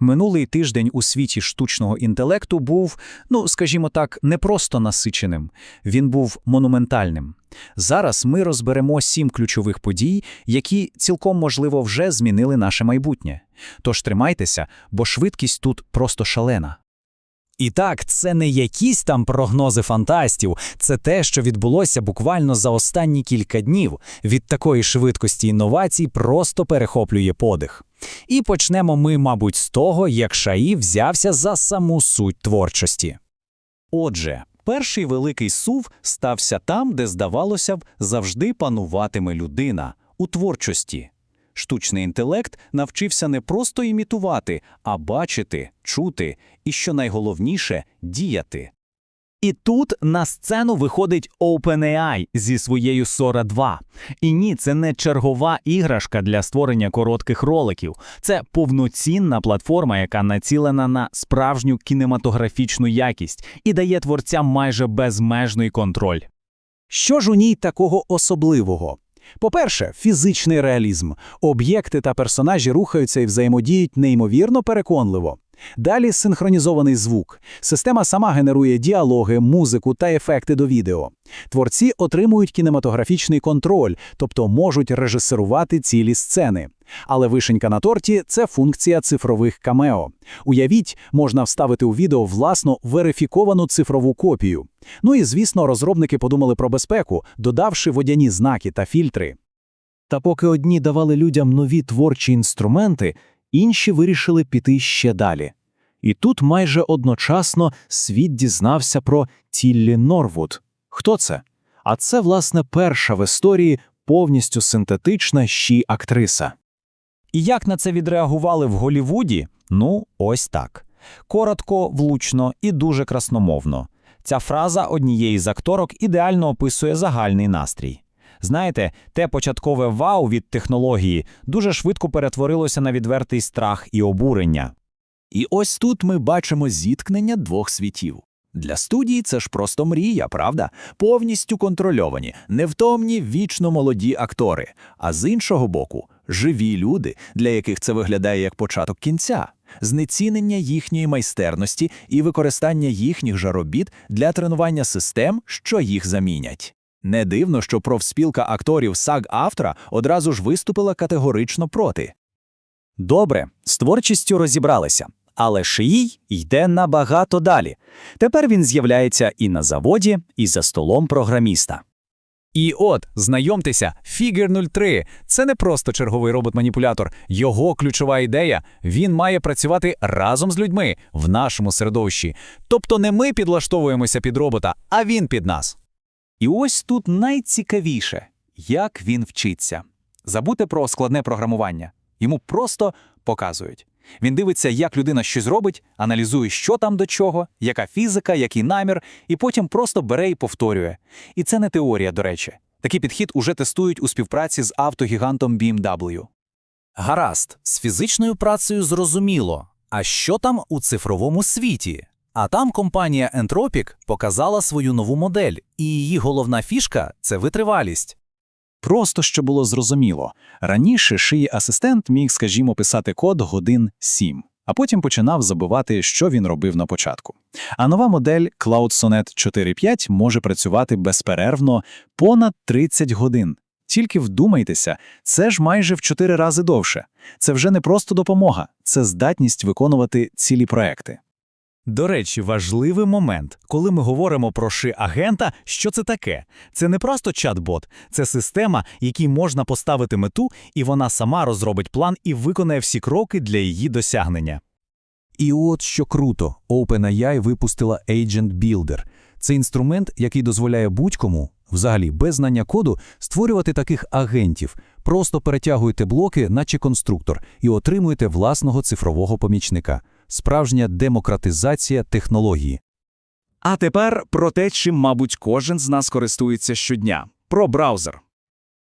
Минулий тиждень у світі штучного інтелекту був, ну скажімо так, не просто насиченим, він був монументальним. Зараз ми розберемо сім ключових подій, які цілком можливо вже змінили наше майбутнє. Тож тримайтеся, бо швидкість тут просто шалена. І так, це не якісь там прогнози фантастів, це те, що відбулося буквально за останні кілька днів. Від такої швидкості інновацій просто перехоплює подих. І почнемо ми, мабуть, з того, як Шаї взявся за саму суть творчості. Отже, перший великий сув стався там, де, здавалося б, завжди пануватиме людина у творчості. Штучний інтелект навчився не просто імітувати, а бачити, чути і, що найголовніше, діяти. І тут на сцену виходить OpenAI зі своєю Sora 2. І ні, це не чергова іграшка для створення коротких роликів. Це повноцінна платформа, яка націлена на справжню кінематографічну якість і дає творцям майже безмежний контроль. Що ж у ній такого особливого? По-перше, фізичний реалізм. Об'єкти та персонажі рухаються і взаємодіють неймовірно переконливо. Далі синхронізований звук. Система сама генерує діалоги, музику та ефекти до відео. Творці отримують кінематографічний контроль, тобто можуть режисерувати цілі сцени. Але вишенька на торті це функція цифрових камео. Уявіть, можна вставити у відео власну верифіковану цифрову копію. Ну і звісно, розробники подумали про безпеку, додавши водяні знаки та фільтри. Та поки одні давали людям нові творчі інструменти, інші вирішили піти ще далі. І тут майже одночасно світ дізнався про Тіллі Норвуд. Хто це? А це, власне, перша в історії повністю синтетична щі актриса. І як на це відреагували в Голівуді? Ну, ось так. Коротко, влучно і дуже красномовно. Ця фраза однієї з акторок ідеально описує загальний настрій. Знаєте, те початкове вау від технології дуже швидко перетворилося на відвертий страх і обурення. І ось тут ми бачимо зіткнення двох світів. Для студії це ж просто мрія, правда? Повністю контрольовані, невтомні, вічно молоді актори. А з іншого боку, живі люди, для яких це виглядає як початок кінця, знецінення їхньої майстерності і використання їхніх жаробіт для тренування систем, що їх замінять. Не дивно, що профспілка акторів SAG-AFTRA одразу ж виступила категорично проти. Добре, з творчістю розібралися. Але Шиїй йде набагато далі. Тепер він з'являється і на заводі, і за столом програміста. І от, знайомтеся, Figure 03 – це не просто черговий робот-маніпулятор. Його ключова ідея – він має працювати разом з людьми в нашому середовищі. Тобто не ми підлаштовуємося під робота, а він під нас. І ось тут найцікавіше, як він вчиться. Забудьте про складне програмування. Йому просто показують. Він дивиться, як людина щось робить, аналізує, що там до чого, яка фізика, який намір, і потім просто бере і повторює. І це не теорія, до речі. Такий підхід уже тестують у співпраці з автогігантом BMW. Гаразд, з фізичною працею зрозуміло. А що там у цифровому світі? А там компанія Entropic показала свою нову модель, і її головна фішка це витривалість. Просто що було зрозуміло. Раніше шиї асистент міг, скажімо, писати код годин 7, а потім починав забувати, що він робив на початку. А нова модель Cloud Sonnet 4.5 може працювати безперервно понад 30 годин. Тільки вдумайтеся, це ж майже в 4 рази довше. Це вже не просто допомога, це здатність виконувати цілі проекти. До речі, важливий момент, коли ми говоримо про ши агента, що це таке? Це не просто чат-бот, це система, якій можна поставити мету, і вона сама розробить план і виконає всі кроки для її досягнення. І от що круто, OpenAI випустила Agent Builder. Це інструмент, який дозволяє будь-кому, взагалі без знання коду, створювати таких агентів. Просто перетягуєте блоки, наче конструктор, і отримуєте власного цифрового помічника. Справжня демократизація технології. А тепер про те, чим, мабуть, кожен з нас користується щодня про браузер.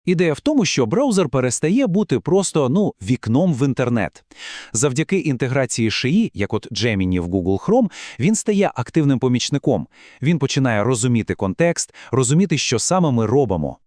Ідея в тому, що браузер перестає бути просто ну, вікном в інтернет. Завдяки інтеграції шиї, як от Gemini в Google Chrome, він стає активним помічником. Він починає розуміти контекст, розуміти, що саме ми робимо.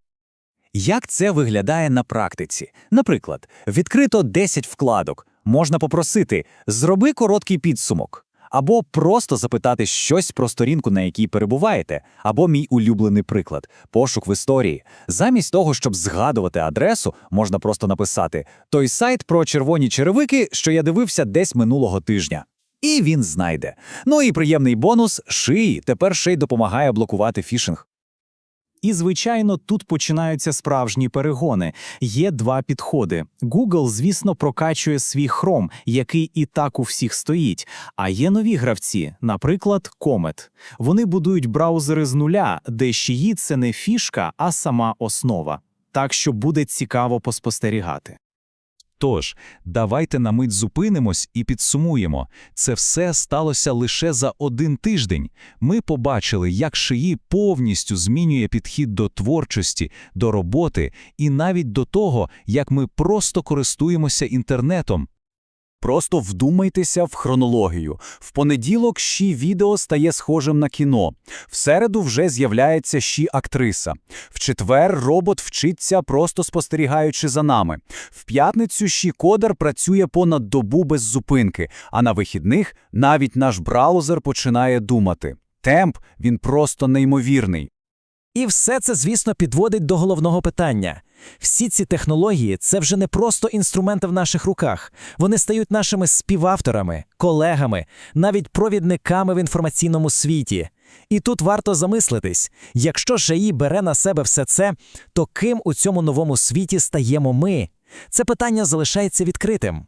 Як це виглядає на практиці? Наприклад, відкрито 10 вкладок, Можна попросити «зроби короткий підсумок» або просто запитати щось про сторінку, на якій перебуваєте, або мій улюблений приклад – пошук в історії. Замість того, щоб згадувати адресу, можна просто написати «той сайт про червоні черевики, що я дивився десь минулого тижня». І він знайде. Ну і приємний бонус – шиї тепер ще й допомагає блокувати фішинг. І, звичайно, тут починаються справжні перегони. Є два підходи. Google, звісно, прокачує свій Chrome, який і так у всіх стоїть. А є нові гравці, наприклад, Comet. Вони будують браузери з нуля, де її – це не фішка, а сама основа. Так що буде цікаво поспостерігати. Тож, давайте на мить зупинимось і підсумуємо. Це все сталося лише за один тиждень. Ми побачили, як шиї повністю змінює підхід до творчості, до роботи і навіть до того, як ми просто користуємося інтернетом. Просто вдумайтеся в хронологію. В понеділок щі відео стає схожим на кіно. В середу вже з'являється щі актриса. В четвер робот вчиться, просто спостерігаючи за нами. В п'ятницю щі кодер працює понад добу без зупинки, а на вихідних навіть наш браузер починає думати. Темп він просто неймовірний. І все це, звісно, підводить до головного питання. Всі ці технології це вже не просто інструменти в наших руках. Вони стають нашими співавторами, колегами, навіть провідниками в інформаційному світі. І тут варто замислитись: якщо ЖАІ бере на себе все це, то ким у цьому новому світі стаємо ми? Це питання залишається відкритим.